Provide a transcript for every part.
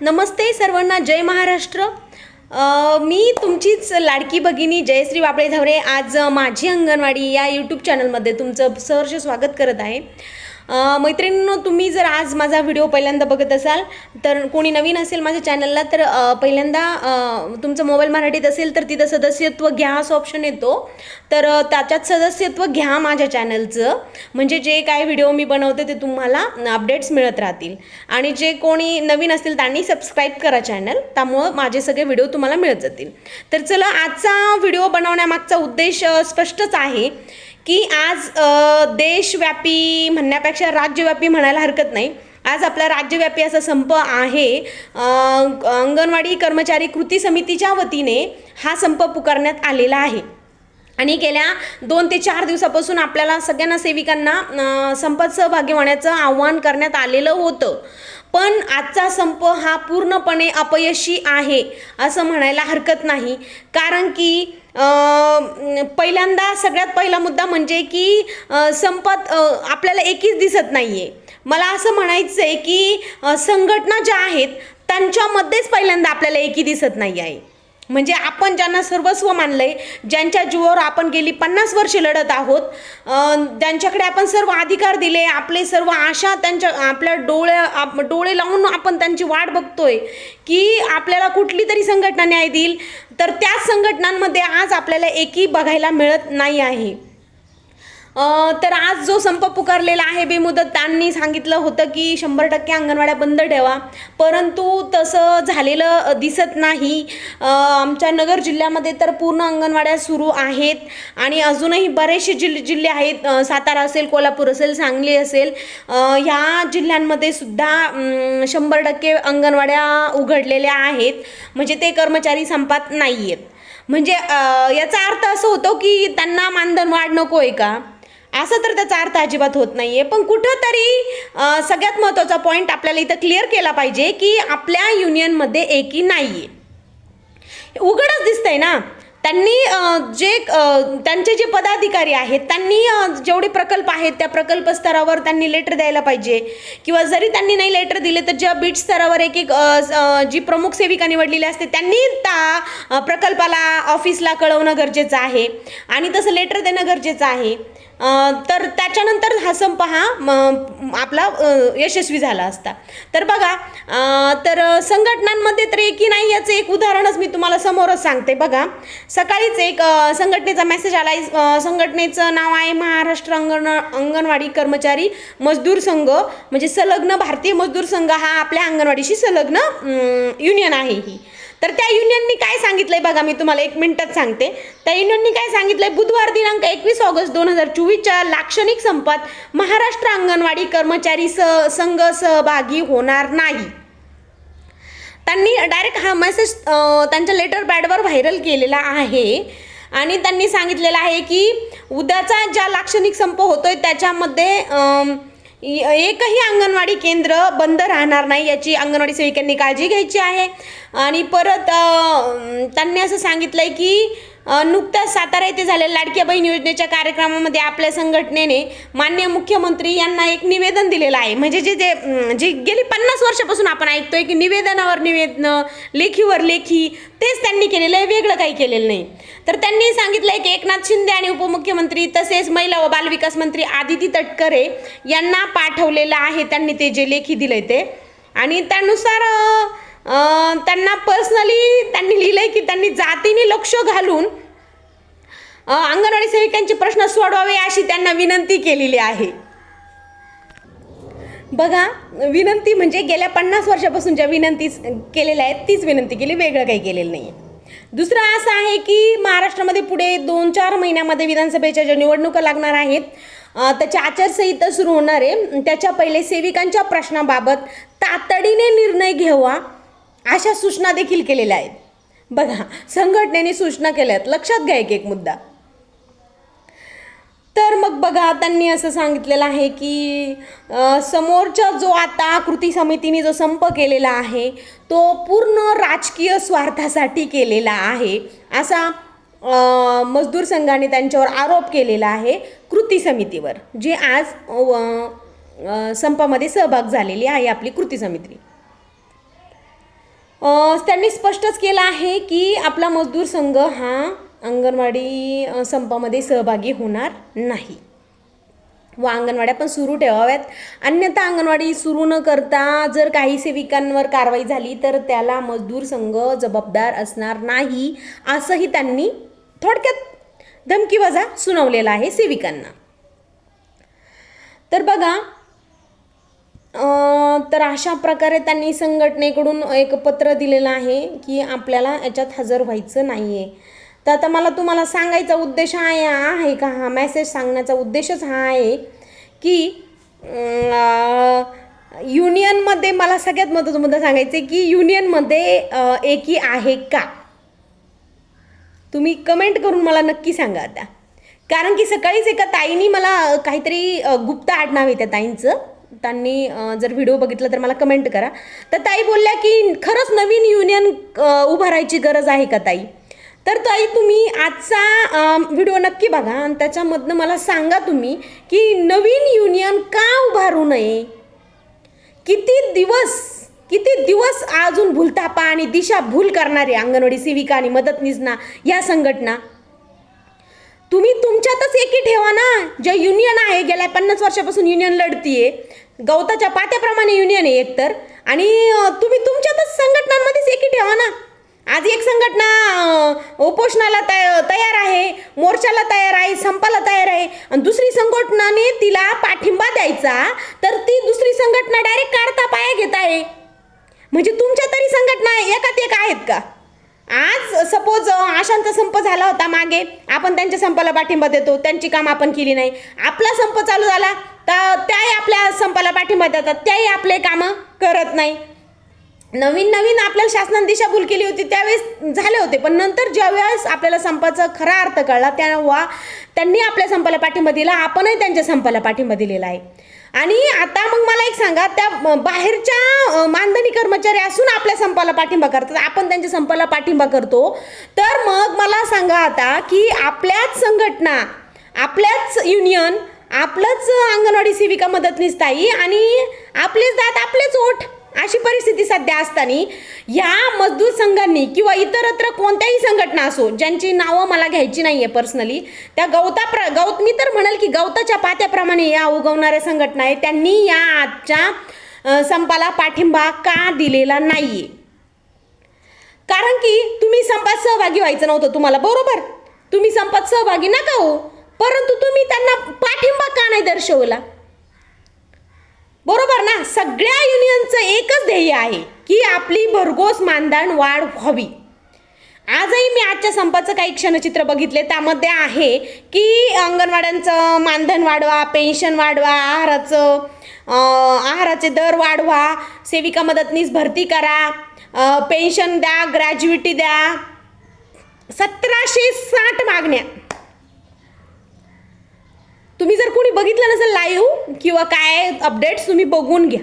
नमस्ते सर्वांना जय महाराष्ट्र. मी तुमचीच लाडकी भगिनी जयश्री वाबळे धावरे आज माझी अंगणवाडी या यूट्यूब चॅनलमध्ये तुमचं सहर्ष स्वागत करत आहे. मैत्रिणींनो तुम्ही जर आज माझा व्हिडिओ पहिल्यांदा बघत असाल तर कोणी नवीन असेल माझ्या चॅनलला तर पहिल्यांदा तुमचं मोबाईल मराठीत असेल तर तिथं सदस्यत्व घ्या असं ऑप्शन येतो. तर त्याच्यात सदस्यत्व घ्या माझ्या चॅनलचं. म्हणजे जे काय व्हिडिओ मी बनवते ते तुम्हाला अपडेट्स मिळत राहतील. आणि जे कोणी नवीन असतील त्यांनी सबस्क्राईब करा चॅनल. त्यामुळं माझे सगळे व्हिडिओ तुम्हाला मिळत जातील. तर चला आजचा व्हिडिओ बनवण्यामागचा उद्देश स्पष्टच आहे. की आज देशव्यापी म्हणण्यापेक्षा राज्यव्यापी म्हणायला हरकत नाही. आज आपला राज्यव्यापी असा संप आहे. अंगणवाडी कर्मचारी कृती समितीच्या वतीने हा संप पुकारण्यात आलेला आहे. आणि गेल्या दोन ते चार दिवसापासून आपल्याला सगळ्यांना सेविकांना संपात सहभागी होण्याचं आव्हान करण्यात आलेलं होतं. पण आजचा संप हा पूर्णपणे अपयशी आहे असं म्हणायला हरकत नाही. कारण की पहिल्यांदा सगळ्यात पहिला मुद्दा म्हणजे की संपत आपल्याला एकीच दिसत नाही आहे मला असं म्हणायचं आहे की संघटना ज्या आहेत त्यांच्यामध्येच पहिल्यांदा आपल्याला एकी दिसत नाही आहे म्हणजे आपण ज्यांना सर्वस्व मानलंय ज्यांच्या जीवावर आपण गेली पन्नास वर्षे लढत आहोत त्यांच्याकडे ज्यांच्याकडे आपण सर्व अधिकार दिले आपले सर्व आशा त्यांच्या आपल्या डोळ्या आप- डोळे लावून आपण त्यांची वाट बघतोय की आपल्याला कुठली तरी संघटना न्याय देईल. तर त्याच संघटनांमध्ये आज आपल्याला एकी बघायला मिळत नाही आहे. तर आज जो संप पुकारलेला आहे बेमुदत त्यांनी सांगितलं होतं की शंभर टक्के अंगणवाड्या बंद ठेवा. परंतु तसं झालेलं दिसत नाही. आमच्या नगर जिल्ह्यामध्ये तर पूर्ण अंगणवाड्या सुरू आहेत. आणि अजूनही बरेचसे जिल्ह जिल्हे आहेत. सातारा असेल कोल्हापूर असेल सांगली असेल. ह्या जिल्ह्यांमध्ये सुद्धा शंभर टक्के अंगणवाड्या उघडलेल्या आहेत. म्हणजे ते कर्मचारी संपात नाही आहेत म्हणजे याचा अर्थ असं होतो की त्यांना मानधन वाढ नको आहे का? असं तर त्याचा अर्थ अजिबात होत नाही आहे पण कुठंतरी सगळ्यात महत्त्वाचा पॉईंट आपल्याला इथं क्लिअर केला पाहिजे की आपल्या युनियनमध्ये एकी आहे उघडच दिसतंय ना. त्यांनी जे त्यांचे जे पदाधिकारी आहेत त्यांनी जेवढे प्रकल्प आहेत त्या प्रकल्प स्तरावर त्यांनी लेटर द्यायला पाहिजे. किंवा जरी त्यांनी नाही लेटर दिले तर ज्या बीट स्तरावर एक एक जी प्रमुख सेविका निवडलेली असते त्यांनी त्या प्रकल्पाला ऑफिसला कळवणं गरजेचं आहे. आणि तसं लेटर देणं गरजेचं आहे. तर त्याच्यानंतर हा संप हा म, आपला यशस्वी झाला असता. तर बघा तर संघटनांमध्ये तर एकी नाही याचं एक उदाहरणच मी तुम्हाला समोरच सांगते. बघा सकाळीच एक संघटनेचा मेसेज आला. आहे संघटनेचं नाव आहे महाराष्ट्र अंगण अंगणवाडी कर्मचारी मजदूर संघ. म्हणजे संलग्न भारतीय मजदूर संघ हा आपल्या अंगणवाडीशी संलग्न युनियन आहे ही. तर त्या युनियननी काय सांगितलंय? बघा मी तुम्हाला एक मिनिटात सांगते. त्या युनियननी काय सांगितलंय? बुधवार दिनांक एकवीस ऑगस्ट दोन हजार चोवीसच्या लाक्षणिक संपात महाराष्ट्र अंगणवाडी कर्मचारी स संघ सहभागी होणार नाही. त्यांनी डायरेक्ट हा मेसेज त्यांच्या लेटर पॅडवर व्हायरल केलेला आहे. आणि त्यांनी सांगितलेलं आहे की उद्याचा ज्या लाक्षणिक संप होतोय त्याच्यामध्ये एकही अंगणवाडी केंद्र बंद राहणार नाही याची अंगणवाडी सेविकांनी काळजी घ्यायची आहे. आणि परत त्यांनी असं सांगितलं आहे की नुकताच नुकत्याच सातारा येथे झालेल्या लाडक्या बहीण योजनेच्या कार्यक्रमामध्ये आपल्या संघटनेने मान्य मुख्यमंत्री यांना एक निवेदन दिलेलं आहे. म्हणजे जे जे जे गेली पन्नास वर्षापासून आपण ऐकतोय की निवेदनावर निवेदन लेखीवर लेखी तेच त्यांनी केलेलं आहे वेगळं काही केलेलं नाही. तर त्यांनी सांगितलं आहे की एकनाथ शिंदे आणि उपमुख्यमंत्री तसेच महिला व बालविकास मंत्री आदिती तटकरे यांना पाठवलेलं आहे त्यांनी ते जे लेखी दिलंय ते. आणि त्यानुसार त्यांना पर्सनली त्यांनी लिहिलं आहे की त्यांनी जातीने लक्ष घालून अंगणवाडी सेविकांचे प्रश्न सोडवावे अशी त्यांना विनंती केलेली आहे. बघा विनंती म्हणजे गेल्या पन्नास वर्षापासून ज्या विनंती केलेल्या आहेत तीच विनंती केली वेगळं काही केलेलं नाही दुसरं असं आहे की महाराष्ट्रामध्ये पुढे दोन चार महिन्यामध्ये विधानसभेच्या ज्या निवडणुका लागणार आहेत त्याच्या त्याची आचारसंहिता सुरू होणार आहे. त्याच्या पहिले सेविकांच्या प्रश्नाबाबत तातडीने निर्णय घ्यावा. अशा सूचना देखील केलेल्या आहेत. बघा संघटनेने सूचना केल्या आहेत लक्षात घ्या एक एक मुद्दा. तर मग बघा त्यांनी असं सांगितलेलं आहे की समोरच्या समोरचा जो आता कृती समितीने जो संप केलेला आहे तो पूर्ण राजकीय स्वार्थासाठी केलेला आहे. असा मजदूर संघाने त्यांच्यावर आरोप केलेला आहे कृती समितीवर जे आज संपामध्ये सहभाग झालेली आहे आपली कृती समिती. त्यांनी स्पष्टच केलं आहे की आपला मजदूर संघ हा अंगणवाडी संपामध्ये सहभागी होणार नाही. व अंगणवाड्या पण सुरू ठेवाव्यात. अन्यथा अंगणवाडी सुरू न करता जर काही सेविकांवर कारवाई झाली तर त्याला मजदूर संघ जबाबदार असणार नाही असंही त्यांनी थोडक्यात धमकीवजा सुनावलेला आहे सेविकांना. तर बघा तर अशा प्रकारे त्यांनी संघटनेकडून एक पत्र दिलेलं आहे की आपल्याला याच्यात हजर व्हायचं नाही आहे तर आता मला तुम्हाला सांगायचा उद्देश आहे आहे का? हा मॅसेज सांगण्याचा उद्देशच हा आहे की युनियनमध्ये मला सगळ्यात महत्त्वाचा मुद्दा सांगायचं आहे की युनियनमध्ये एकी आहे का? तुम्ही कमेंट करून मला नक्की सांगा आता. कारण की सकाळीच एका ताईनी मला काहीतरी गुप्त आडनाव आहे त्या ताईंचं. त्यांनी जर व्हिडिओ बघितला तर मला कमेंट करा. तर ताई बोलल्या की खरंच नवीन युनियन उभारायची गरज आहे का ताई? तर ताई तुम्ही आजचा व्हिडिओ नक्की बघा आणि त्याच्यामधनं मला सांगा तुम्ही की नवीन युनियन का उभारू नये? किती दिवस किती दिवस अजून भूलतापा आणि दिशा भूल करणारे अंगणवाडी सेविका आणि मदतनीसना या संघटना? तुम्ही तुमच्यातच एकी ठेवा ना. जे युनियन आहे गेल्या पन्नास वर्षापासून युनियन लढतीये. गवताच्या पात्याप्रमाणे युनियन आहे एकतर. आणि तुम्ही तुमच्यातच संघटनांमध्येच एकी ठेवा ना. आज एक संघटना उपोषणाला तय तयार आहे मोर्चाला तयार आहे संपाला तयार आहे. आणि दुसरी संघटनाने तिला पाठिंबा द्यायचा तर ती दुसरी संघटना डायरेक्ट काढता पाया घेत आहे. म्हणजे तुमच्या तरी संघटना एकात एक आहेत का? आज सपोज आशांचा संप झाला होता मागे. आपण त्यांच्या संपाला पाठिंबा देतो. त्यांची काम आपण केली नाही. आपला संप चालू झाला तर त्याही आपल्या संपाला पाठिंबा देतात. त्याही आपले कामं करत नाही. नवीन नवीन आपल्याला शासनाने दिशाभूल केली होती त्यावेळेस झाले होते. पण नंतर ज्यावेळेस आपल्याला संपाचा खरा अर्थ कळला तेव्हा त्यांनी आपल्या संपाला पाठिंबा दिला. आपणही त्यांच्या संपाला पाठिंबा दिलेला आहे. आणि आता मग मला एक सांगा त्या बाहेरच्या मानधनी कर्मचारी असून आपल्या संपाला पाठिंबा करतात आपण त्यांच्या संपाला पाठिंबा करतो. तर मग मला सांगा आता की आपल्याच संघटना आपल्याच युनियन आपलंच अंगणवाडी सेविका मदतनीस ताई आणि आपलेच दात अशी परिस्थिती सध्या असताना या मजदूर संघांनी किंवा इतरत्र कोणत्याही संघटना असो ज्यांची नावं मला घ्यायची नाही आहे पर्सनली त्या गवता प्र गवत मी तर म्हणाल की गवताच्या पात्याप्रमाणे या उगवणाऱ्या संघटना आहे त्यांनी या आजच्या संपाला पाठिंबा का दिलेला नाही आहे कारण की तुम्ही संपात सहभागी व्हायचं नव्हतं तुम्हाला बरोबर? तुम्ही संपात सहभागी नका हो परंतु तुम्ही त्यांना पाठिंबा का नाही दर्शवला? बरोबर ना? सगळ्या युनियनचं एकच ध्येय आहे की आपली भरघोस मानधन वाढ व्हावी. आजही मी आजच्या संपाचं काही क्षणचित्र बघितले. त्यामध्ये आहे की अंगणवाड्यांचं मानधन वाढवा पेन्शन वाढवा आहाराचं आहाराचे दर वाढवा सेविका मदतनीस भरती करा पेन्शन द्या ग्रॅज्युएटी द्या. सतराशे साठ मागण्या. तुम्ही जर कोणी बघितलं नसेल लाईव्ह किंवा काय अपडेट्स तुम्ही बघून घ्या.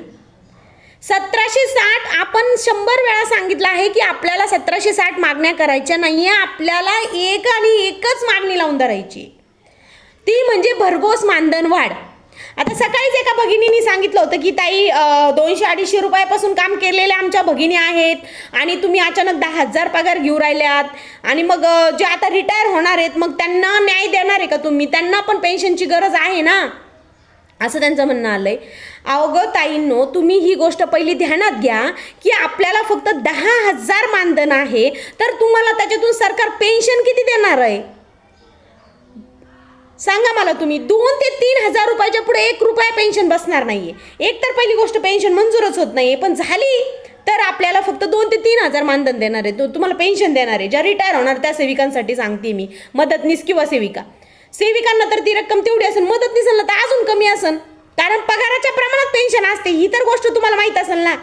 सतराशे साठ आपण शंभर वेळा सांगितलं आहे की आपल्याला सतराशे साठ मागण्या करायच्या नाही आहे आपल्याला एक आणि एकच मागणी लावून धरायची. ती म्हणजे भरघोस मानधन वाढ. आता सकाळीच एका भगिनीने सांगितलं होतं की ताई दोनशे अडीचशे रुपयापासून काम केलेल्या आमच्या भगिनी आहेत आणि तुम्ही अचानक दहा हजार पगार घेऊ राहिल्यात आणि मग जे आता रिटायर होणार आहेत मग त्यांना न्याय देणार आहे का तुम्ही? त्यांना पण पेन्शनची गरज आहे ना? असं त्यांचं म्हणणं आलं आहे अवघं ताईंनो तुम्ही ही गोष्ट पहिली ध्यानात घ्या की आपल्याला फक्त दहा हजार मानधन आहे तर तुम्हाला त्याच्यातून सरकार पेन्शन किती देणार आहे? सांगा मला तुम्ही दोन ते तीन हजार रुपयाच्या पुढे एक रुपया पेन्शन बसणार नाहीये. एक तर पहिली गोष्ट पेन्शन मंजूरच होत नाही आहे पण झाली तर आपल्याला फक्त दोन ते तीन हजार मानधन देणार आहे. तो तुम्हाला पेन्शन देणार आहे. ज्या रिटायर होणार त्या सेविकांसाठी सांगते मी. मदतनीस किंवा सेविका. सेविकांना तर ती रक्कम तेवढी असेल मदतनीसांना तर अजून कमी असेल. कारण पगाराच्या प्रमाणात पेन्शन असते. ही तर गोष्ट तुम्हाला माहीत असेल ना.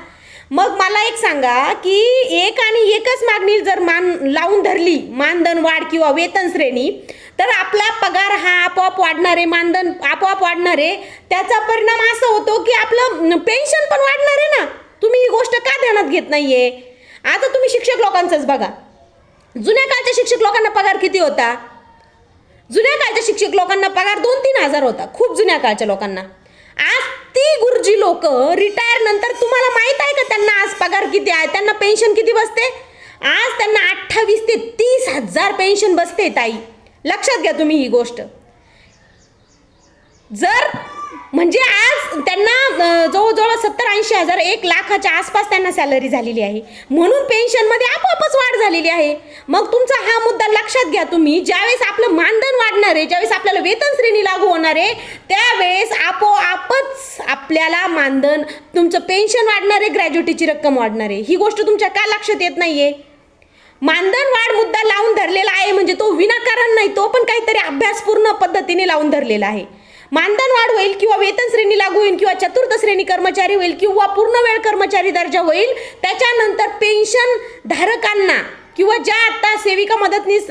मग मला एक सांगा की एक आणि एकच मागणी जर मान लावून धरली मानधन वाढ किंवा वेतन श्रेणी तर आपला पगार हा आपोआप वाढणार आहे मानधन आपोआप वाढणारे त्याचा परिणाम असा होतो की आपलं पेन्शन पण वाढणार आहे ना? तुम्ही ही गोष्ट का ध्यानात घेत नाहीये? आता तुम्ही शिक्षक लोकांचंच बघा. जुन्या काळच्या शिक्षक लोकांना पगार किती होता? जुन्या काळच्या शिक्षक लोकांना पगार दोन तीन हजार होता. खूप जुन्या काळच्या लोकांना. आज ती गुरुजी लोक रिटायर नंतर तुम्हाला माहीत आहे का त्यांना आज पगार किती आहे? त्यांना पेन्शन किती बसते? आज त्यांना अठ्ठावीस ते तीस हजार पेन्शन बसते ताई. लक्षात घ्या तुम्ही ही गोष्ट. जर म्हणजे आज त्यांना जवळजवळ सत्तर ऐंशी हजार एक लाखाच्या आसपास त्यांना सॅलरी झालेली आहे. म्हणून पेन्शनमध्ये आपोआपच वाढ झालेली आहे. मग तुमचा हा मुद्दा लक्षात घ्या तुम्ही. ज्यावेळेस आपलं मानधन वाढणार आहे ज्यावेळेस आपल्याला वेतन श्रेणी लागू होणार आहे त्यावेळेस आपोआपच आपल्याला मानधन तुमचं पेन्शन वाढणार आहे ग्रॅज्युटीची रक्कम वाढणार आहे. ही गोष्ट तुमच्या का लक्षात येत नाही आहे मानधन वाढ मुद्दा लावून धरलेला आहे म्हणजे तो विनाकारण नाही तो पण काहीतरी अभ्यासपूर्ण पद्धतीने लावून धरलेला आहे. मानधन वाढ होईल किंवा वेतन श्रेणी लागू होईल किंवा चतुर्थ श्रेणी कर्मचारी होईल किंवा पूर्ण वेळ कर्मचारी दर्जा होईल त्याच्यानंतर पेन्शन धारकांना किंवा ज्या आता सेविका मदतनीस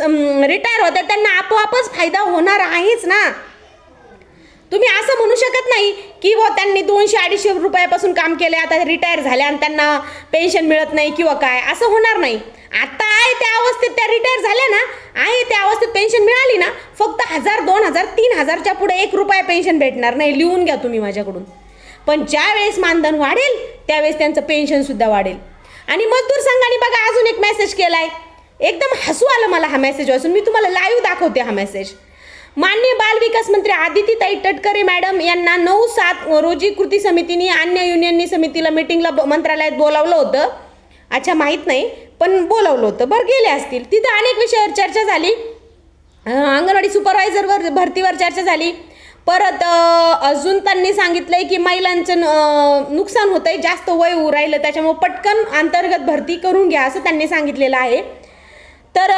रिटायर होत्या त्यांना आपोआपच फायदा होणार आहेच ना? तुम्ही असं म्हणू शकत नाही की व त्यांनी दोनशे अडीचशे रुपयापासून काम केले आता रिटायर झाल्या आणि त्यांना पेन्शन मिळत नाही किंवा काय. असं होणार नाही. आता आहे त्या अवस्थेत त्या रिटायर झाल्या ना आहे त्या अवस्थेत पेन्शन मिळाली ना फक्त हजार दोन हजार तीन हजारच्या पुढे एक रुपया पेन्शन भेटणार नाही. लिहून घ्या तुम्ही माझ्याकडून. पण ज्या वेळेस मानधन वाढेल त्यावेळेस त्यांचं पेन्शनसुद्धा वाढेल. आणि मजदूर संघाने बघा अजून एक मेसेज केला आहे एकदम हसू आलं मला हा मेसेज वाचून. मी तुम्हाला लाईव्ह दाखवते हा मेसेज मान्य बाल विकास मंत्री आदितीताई तटकरे मॅडम यांना नऊ सात रोजी कृती समितीने अन्य युनियननी समितीला मिटिंगला मंत्रालयात बोलावलं होतं. अच्छा माहीत नाही पण बोलावलं होतं. बरं गेले असतील. तिथं अनेक विषयावर चर्चा झाली. अंगणवाडी सुपरवायझरवर भरतीवर चर्चा झाली. परत अजून त्यांनी सांगितलंय की महिलांचं अं, नुकसान होतंय जास्त वय होऊ राहिलं त्याच्यामुळे पटकन अंतर्गत भरती करून घ्या असं त्यांनी सांगितलेलं आहे. तर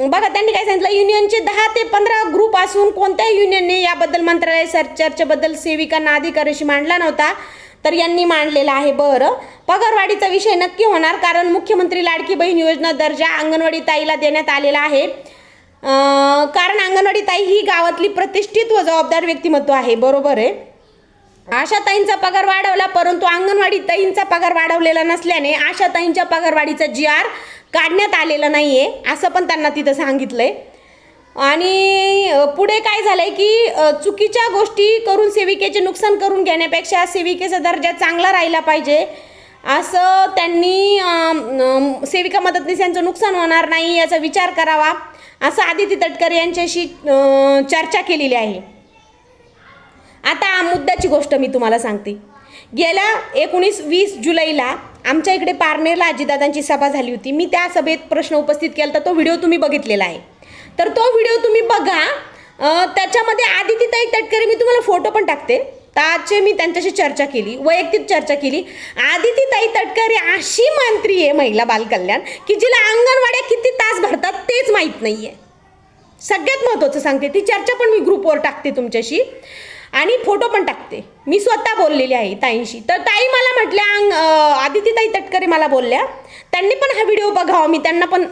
बघा त्यांनी काय सांगितलं? युनियनचे दहा ते पंधरा ग्रुप असून कोणत्याही युनियनने याबद्दल मंत्रालय सर चर्चेबद्दल सेविकांना अधिकाऱ्याशी मांडला नव्हता तर यांनी मांडलेला आहे बरं. पगारवाढीचा विषय नक्की होणार कारण मुख्यमंत्री लाडकी बहीण योजना दर्जा अंगणवाडी ताईला देण्यात आलेला आहे. कारण अंगणवाडी ताई ही गावातली प्रतिष्ठित व जबाबदार व्यक्तिमत्व आहे बरोबर आहे. आशा ताईंचा पगार वाढवला परंतु अंगणवाडी ताईंचा पगार वाढवलेला नसल्याने आशा ताईंच्या पगारवाढीचा जी आर काढण्यात आलेला नाही आहे असं पण त्यांना तिथं सांगितलं आहे आणि पुढे काय झालं आहे की चुकीच्या गोष्टी करून सेविकेचे नुकसान करून घेण्यापेक्षा सेविकेचा दर्जा चांगला राहिला पाहिजे असं त्यांनी सेविका मदतनीस यांचं नुकसान होणार नाही याचा विचार करावा असं आदिती तटकर यांच्याशी चर्चा केलेली आहे. आता मुद्द्याची गोष्ट मी तुम्हाला सांगते. गेल्या एकोणीस वीस जुलैला आमच्या इकडे पारनेरला आजीदादांची सभा झाली होती. मी त्या सभेत प्रश्न उपस्थित केला तर तो व्हिडिओ तुम्ही बघितलेला आहे. तर तो व्हिडिओ तुम्ही बघा. त्याच्यामध्ये त्याच्यामध्ये आदितीताई तटकरे मी तुम्हाला फोटो पण टाकते. त्याचे मी त्यांच्याशी चर्चा केली वैयक्तिक चर्चा केली. आदितीताई तटकरे अशी मंत्री आहे महिला बालकल्याण की जिला अंगणवाड्या किती तास भरतात तेच माहीत नाही आहे सगळ्यात महत्त्वाचं सांगते ती चर्चा पण मी ग्रुपवर टाकते तुमच्याशी. आणि फोटो पण टाकते. मी स्वतः बोललेली आहे ताईंशी. तर ताई मला म्हटल्या अंग अं, आदितीताई तटकरे मला बोलल्या. त्यांनी पण हा व्हिडिओ बघावा. मी त्यांना पण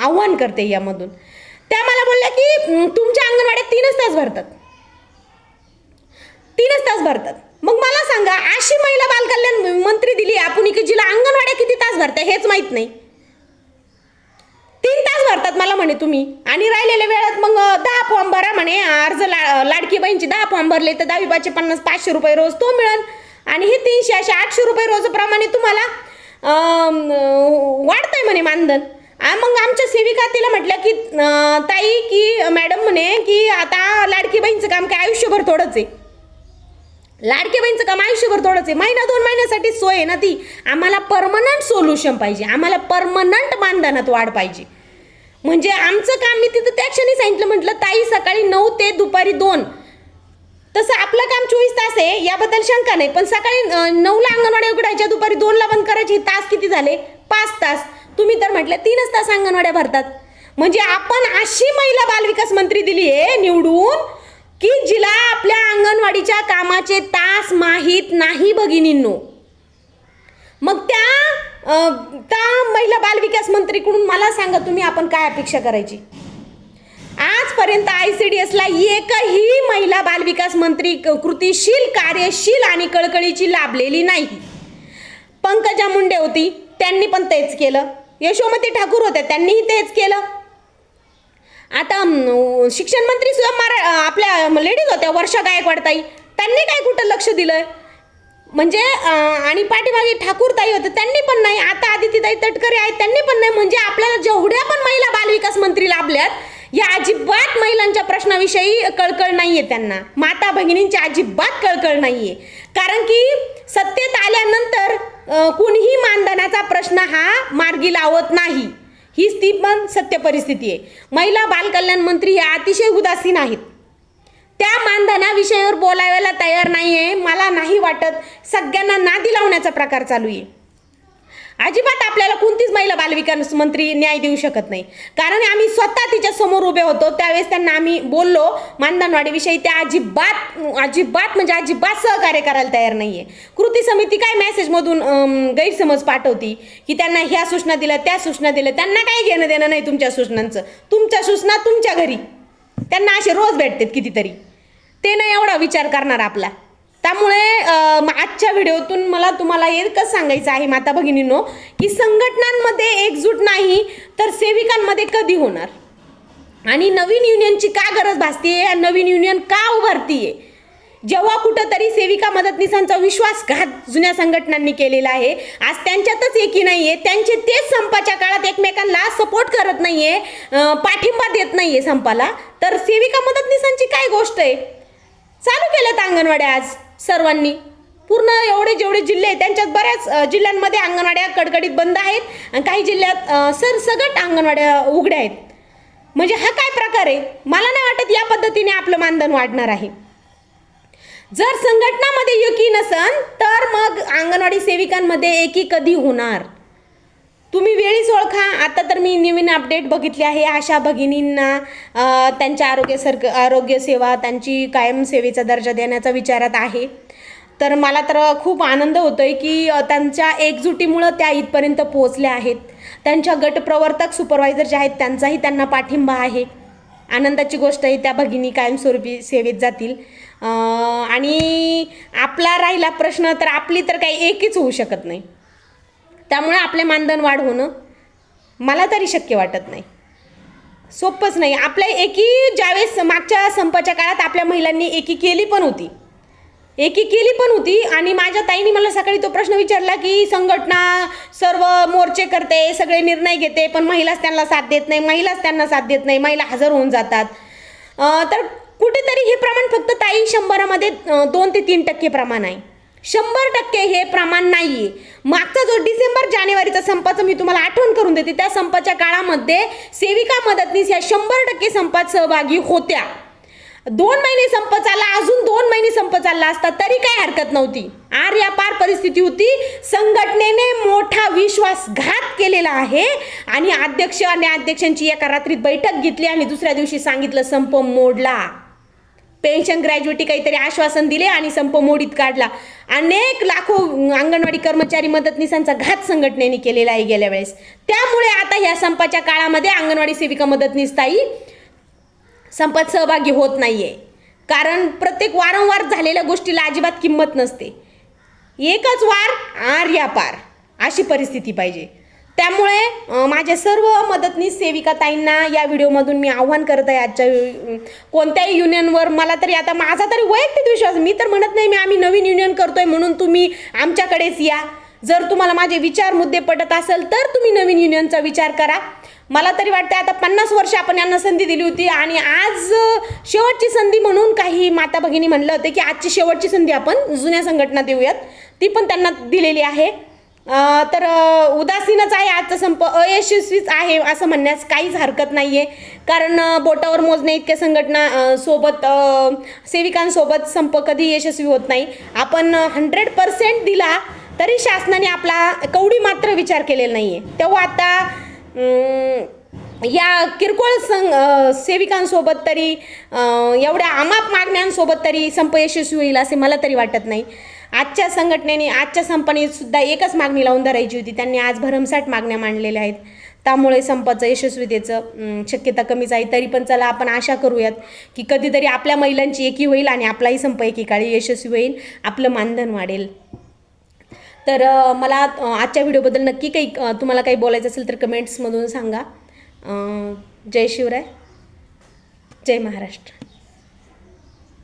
आव्हान करते यामधून. त्या मला बोलल्या की तुमच्या अंगणवाड्यात तीनच तास भरतात. तीनच तास भरतात. मग मला सांगा अशी महिला बालकल्याण मंत्री दिली आपण की जिला अंगणवाड्या किती तास भरतात हेच माहीत नाही. तीन तास भरतात मला म्हणे तुम्ही. आणि राहिलेल्या वेळात मग दहा फॉर्म भरा म्हणे. अर्ज ला लाडकी बहिणीचे दहा फॉर्म भरले तर दहावी पाचशे पन्नास पाचशे रुपये रोज तो मिळेल आणि हे तीनशे असे आठशे रुपये रोजप्रमाणे तुम्हाला अं, वाढतंय म्हणे मानधन. मग आमच्या सेविका तिला म्हटलं की ताई की मॅडम म्हणे की आता लाडकी बहिणीचं काम काय आयुष्यभर थोडंच आहे. लाडके बहीणचं काम आयुष्यभर थोडंच आहे. महिना दोन महिन्यासाठी सोय आहे ना ती. आम्हाला परमनंट सोल्युशन पाहिजे. आम्हाला परमनंट मानधनात वाढ पाहिजे. म्हणजे आमचं काम मी तिथं त्या क्षणी सांगितलं म्हटलं ताई सकाळी नऊ ते दुपारी दोन. तसं आपलं काम चोवीस तास आहे याबद्दल शंका नाही. पण सकाळी नऊला अंगणवाड्या उघडायच्या दुपारी दोनला बंद करायची तास किती झाले? पाच तास. तुम्ही तर म्हटलं तीनच तास अंगणवाड्या भरतात. म्हणजे आपण अशी महिला बालविकास मंत्री दिली आहे निवडून की जिला आपल्या अंगणवाडीच्या कामाचे तास माहीत नाही भगिनींनो. मग त्या त्या महिला बालविकास मंत्रीकडून मला सांगा तुम्ही आपण काय अपेक्षा करायची. आजपर्यंत आय सी डी एसला एकही महिला बालविकास मंत्री क- कृतीशील कार्यशील आणि कळकळीची लाभलेली नाही. पंकजा मुंडे होती त्यांनी पण तेच केलं. यशोमती ठाकूर होत्या त्यांनीही तेच केलं. आता शिक्षण मंत्री सुद्धा मारा आपल्या लेडीज होत्या वर्षा गायकवाडताई त्यांनी काय कुठं लक्ष दिलंय? म्हणजे आणि पाठीमागे ठाकूरताई होते त्यांनी पण नाही. आता आदितीताई तटकरे आहेत त्यांनी पण नाही. म्हणजे आपल्याला जेवढ्या पण महिला बालविकास मंत्री लाभल्यात या अजिबात महिलांच्या प्रश्नाविषयी कळकळ नाही आहे त्यांना. माता भगिनींची अजिबात कळकळ नाही आहे कारण की सत्तेत आल्यानंतर कुणीही मानधनाचा प्रश्न हा मार्गी लावत नाही. हीच ती पण सत्य परिस्थिती आहे. महिला बालकल्याण मंत्री हे अतिशय उदासीन आहेत. त्या मानधनाविषयीवर बोलायला तयार नाही आहे मला नाही वाटत सगळ्यांना नादी लावण्याचा प्रकार चालू आहे. अजिबात आपल्याला कोणतीच महिला बालविकास मंत्री न्याय देऊ शकत नाही. कारण आम्ही स्वतः तिच्या समोर उभे होतो. त्यावेळेस त्यांना आम्ही बोललो मानधनवाडीविषयी त्या अजिबात अजिबात म्हणजे अजिबात सहकार्य करायला तयार नाही आहे कृती समिती काय मेसेजमधून गैरसमज पाठवती? की त्यांना ह्या सूचना दिल्या त्या सूचना दिल्या. त्यांना काही घेणं देणं नाही तुमच्या सूचनांचं? तुमच्या सूचना तुमच्या घरी. त्यांना असे रोज भेटतात कितीतरी. ते नाही एवढा विचार करणार आपला. त्यामुळे आजच्या व्हिडिओतून मला तुम्हाला एकच सांगायचं आहे माता भगिनींनो की संघटनांमध्ये एकजूट नाही तर सेविकांमध्ये कधी होणार? आणि नवीन युनियनची का गरज भासतीये नवीन युनियन का उभारतीये? जेव्हा कुठंतरी सेविका मदतनीसांचा विश्वासघात जुन्या संघटनांनी केलेला आहे आज त्यांच्यातच एकी आहे त्यांचे तेच संपाच्या काळात एकमेकांना सपोर्ट करत नाही आहे पाठिंबा देत नाही आहे संपाला तर सेविका मदतनीसांची काय गोष्ट आहे? चालू केल्यात अंगणवाड्या आज. सर्वांनी. पूर्ण एवढे जेवढे जिल्हे आहेत त्यांच्यात बऱ्याच जिल्ह्यांमध्ये अंगणवाड्या कडकडीत बंद आहेत आणि काही जिल्ह्यात सरसगट अंगणवाड्या उघड्या आहेत. म्हणजे हा काय प्रकार आहे? मला नाही वाटत या पद्धतीने आपलं मानधन वाढणार आहे. जर संघटनामध्ये युकी नसन तर मग अंगणवाडी सेविकांमध्ये एकी कधी होणार? तुम्ही वेळीच ओळखा. आता तर मी नवीन अपडेट बघितली आहे. अशा भगिनींना त्यांच्या आरोग्य सर आरोग्य सेवा त्यांची कायमसेवेचा दर्जा देण्याचा विचारात आहे. तर मला तर खूप आनंद होतो आहे की त्यांच्या एकजुटीमुळं त्या इथपर्यंत पोहोचल्या आहेत. त्यांच्या गटप्रवर्तक सुपरवायझर जे आहेत त्यांचाही त्यांना पाठिंबा आहे. आनंदाची गोष्ट आहे त्या भगिनी कायमस्वरूपी सेवेत जातील. आणि आपला राहिला प्रश्न तर आपली तर काही एकीच होऊ शकत नाही. त्यामुळे आपले मानधन वाढ होणं मला तरी शक्य वाटत नाही. सोपंच नाही. आपल्या एकी ज्यावेळेस मागच्या संपाच्या काळात आपल्या महिलांनी एकी केली पण होती. एकी केली पण होती आणि माझ्या ताईने मला सकाळी तो प्रश्न विचारला की संघटना सर्व मोर्चे करते सगळे निर्णय घेते पण महिलाच त्यांना साथ देत नाही महिलाच त्यांना साथ देत नाही महिला हजर होऊन जातात. तर कुठेतरी हे प्रमाण फक्त ताई शंभरामध्ये दोन ते तीन टक्के प्रमाण आहे. शंभर टक्के हे प्रमाण नाही आहे मागचा जो डिसेंबर जानेवारीचा संपाचं मी तुम्हाला आठवण करून देते त्या संपाच्या काळामध्ये सेविका मदतनीस या शंभर टक्के संपात सहभागी होत्या. दोन महिने संप चालला अजून दोन महिने संप चालला असता तरी काय हरकत नव्हती. आर या पार परिस्थिती होती संघटनेने मोठा विश्वासघात केलेला आहे आणि अध्यक्ष आणि अध्यक्षांची एका रात्रीत बैठक घेतली आणि दुसऱ्या दिवशी सांगितलं संप मोडला. पेन्शन ग्रॅज्युएटी काहीतरी आश्वासन दिले आणि संप मोडीत काढला. अनेक लाखो अंगणवाडी कर्मचारी मदतनीसांचा घात संघटनेने केलेला आहे गेल्या वेळेस. त्यामुळे आता ह्या संपाच्या काळामध्ये अंगणवाडी सेविका मदतनीस ताई संपात सहभागी होत नाहीये. कारण प्रत्येक वारंवार झालेल्या गोष्टीला अजिबात किंमत नसते. एकच वार आर या पार अशी परिस्थिती पाहिजे. त्यामुळे माझ्या सर्व मदतनीस सेविका ताईंना या व्हिडिओमधून मी आव्हान करत आहे आजच्या कोणत्याही युनियनवर मला तरी आता माझा तरी वैयक्तिक विश्वास मी तर म्हणत नाही मी आम्ही नवीन युनियन करतोय म्हणून तुम्ही आमच्याकडेच या. जर तुम्हाला माझे विचार मुद्दे पटत असेल तर तुम्ही नवीन युनियनचा विचार करा. मला तरी वाटतं आता पन्नास वर्ष आपण यांना संधी दिली होती आणि आज शेवटची संधी म्हणून काही माता भगिनी म्हणलं होते की आजची शेवटची संधी आपण जुन्या संघटना देऊयात. ती पण त्यांना दिलेली आहे. तर उदासीनच आहे आजचा संप अयशस्वीच आहे असं म्हणण्यास काहीच हरकत नाही आहे कारण बोटावर मोजणे इतक्या संघटना सोबत सेविकांसोबत संप कधी यशस्वी होत नाही. आपण हंड्रेड पर्सेंट दिला तरी शासनाने आपला कवडी मात्र विचार केलेला नाही आहे तेव्हा आता या किरकोळ संघ सेविकांसोबत तरी एवढ्या आमाप मागण्यांसोबत तरी संप यशस्वी होईल असे मला तरी वाटत नाही. आजच्या संघटनेने आजच्या संपाने सुद्धा एकच मागणी लावून धरायची होती. त्यांनी आज भरमसाठ मागण्या मांडलेल्या आहेत. त्यामुळे संपाचं यशस्वीतेचं शक्यता कमीच आहे. तरी पण चला आपण आशा करूयात की कधीतरी आपल्या महिलांची एकी होईल आणि आपलाही संप एकेकाळी यशस्वी होईल. आपलं मानधन वाढेल. तर मला आजच्या व्हिडिओबद्दल नक्की काही तुम्हाला काही बोलायचं असेल तर कमेंट्समधून सांगा. जय शिवराय. जय महाराष्ट्र.